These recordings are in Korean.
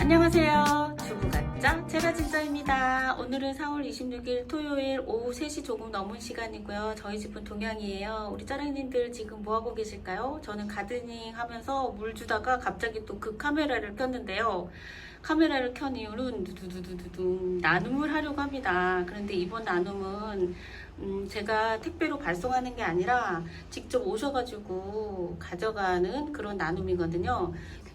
안녕하세요. 주부가짜 제라진짜입니다. 오늘은 4월 26일 토요일 오후 3시 조금 넘은 시간이고요. 저희 집은 동양이에요. 우리 짜랑님들 지금 뭐하고 계실까요? 저는 가드닝 하면서 물 주다가 갑자기 또 그 카메라를 켰는데요. 카메라를 켠 이유는 두두두두두 나눔을 하려고 합니다. 그런데 이번 나눔은 음, 제가 택배로 발송하는 게 아니라 직접 오셔가지고 가져가는 그런 나눔이거든요.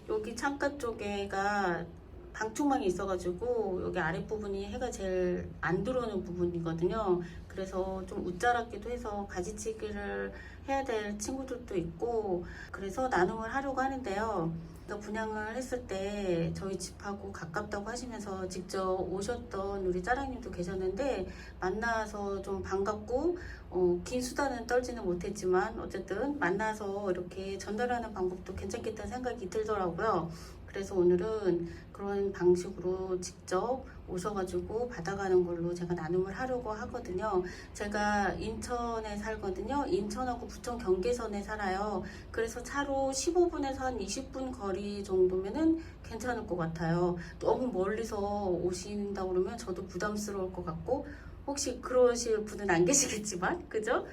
여기 창가 쪽에가 방충망이 있어가지고 여기 아랫부분이 해가 제일 안 들어오는 부분이거든요. 그래서 좀 웃자랍기도 해서 가지치기를 해야 될 친구들도 있고 그래서 나눔을 하려고 하는데요. 그러니까 분양을 했을 때 저희 집하고 가깝다고 하시면서 직접 오셨던 우리 짜랑님도 계셨는데 만나서 좀 반갑고 어, 긴 수다는 떨지는 못했지만 어쨌든 만나서 이렇게 전달하는 방법도 괜찮겠다는 생각이 들더라고요. 그래서 오늘은 그런 방식으로 직접 오셔가지고 받아가는 걸로 제가 나눔을 하려고 하거든요. 제가 인천에 살거든요. 인천하고 부천 경계선에 살아요. 그래서 차로 15분에서 한 20분 거리 정도면은 괜찮을 것 같아요. 너무 멀리서 오신다 그러면 저도 부담스러울 것 같고 혹시 그러실 분은 안 계시겠지만 그죠?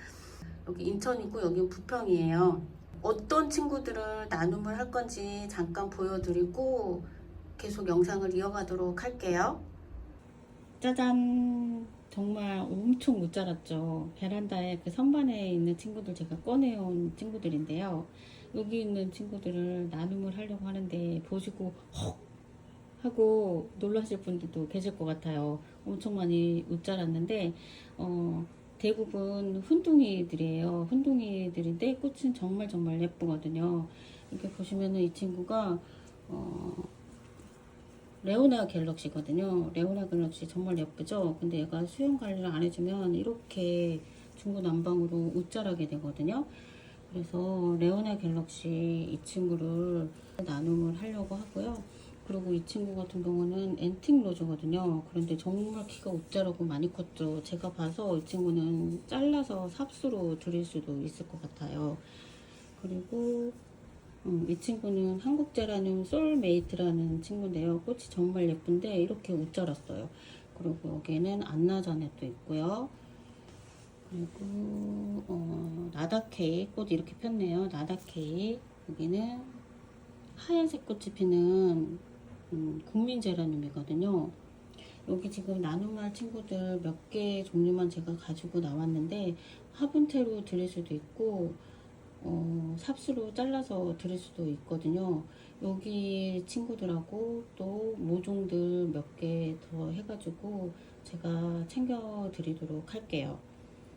여기 인천이고 여기 부평이에요. 어떤 친구들을 나눔을 할 건지 잠깐 보여드리고 계속 영상을 이어가도록 할게요. 짜잔! 정말 엄청 못 자랐죠. 베란다에 그 선반에 있는 친구들 제가 꺼내온 친구들인데요. 여기 있는 친구들을 나눔을 하려고 하는데 보시고 헉! 하고 놀라실 분들도 계실 것 같아요. 엄청 많이 못 자랐는데 어, 대부분 훈둥이들이에요. 훈둥이들인데 꽃은 정말 정말 예쁘거든요. 이렇게 보시면은 이 친구가 어, 레오나 갤럭시거든요. 레오나 갤럭시 정말 예쁘죠? 근데 얘가 수영 관리를 안 해주면 이렇게 중구난방으로 웃자라게 되거든요. 그래서 레오나 갤럭시 이 친구를 나눔을 하려고 하고요. 그리고 이 친구 같은 경우는 앤틱 로즈거든요. 그런데 정말 키가 옷자라고 많이 컸죠. 제가 봐서 이 친구는 잘라서 삽수로 드릴 수도 있을 것 같아요. 그리고 음, 이 친구는 한국제라는 솔메이트라는 친구인데요. 꽃이 정말 예쁜데 이렇게 옷자랐어요. 그리고 여기에는 안나자넷도 있고요. 그리고 어, 나다케이 꽃 이렇게 폈네요. 나다케이 여기는 하얀색 꽃이 피는 음, 국민 제라늄이거든요. 여기 지금 나눔할 친구들 몇 개 종류만 제가 가지고 나왔는데 화분태로 드릴 수도 있고 어, 삽수로 잘라서 드릴 수도 있거든요. 여기 친구들하고 또 모종들 몇 개 더 해가지고 제가 챙겨 드리도록 할게요.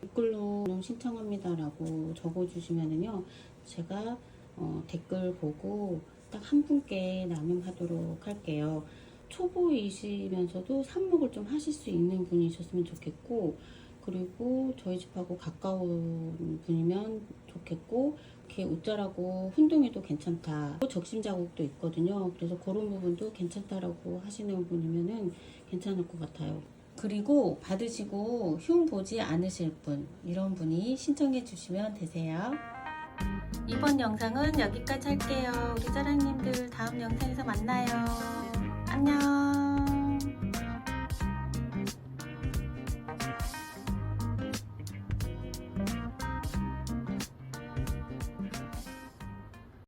댓글로 신청합니다라고 적어주시면은요, 제가 어, 댓글 보고 딱 한 분께 나눔하도록 할게요. 초보이시면서도 삽목을 좀 하실 수 있는 분이셨으면 좋겠고, 그리고 저희 집하고 가까운 분이면 좋겠고, 이렇게 웃자라고 훈둥이도 괜찮다. 적심 자국도 있거든요. 그래서 그런 부분도 괜찮다라고 하시는 분이면은 괜찮을 것 같아요. 그리고 받으시고 흉 보지 않으실 분, 이런 분이 신청해 주시면 되세요. 이번 영상은 여기까지 할게요. 우리 짜랑님들 다음 영상에서 만나요. 안녕.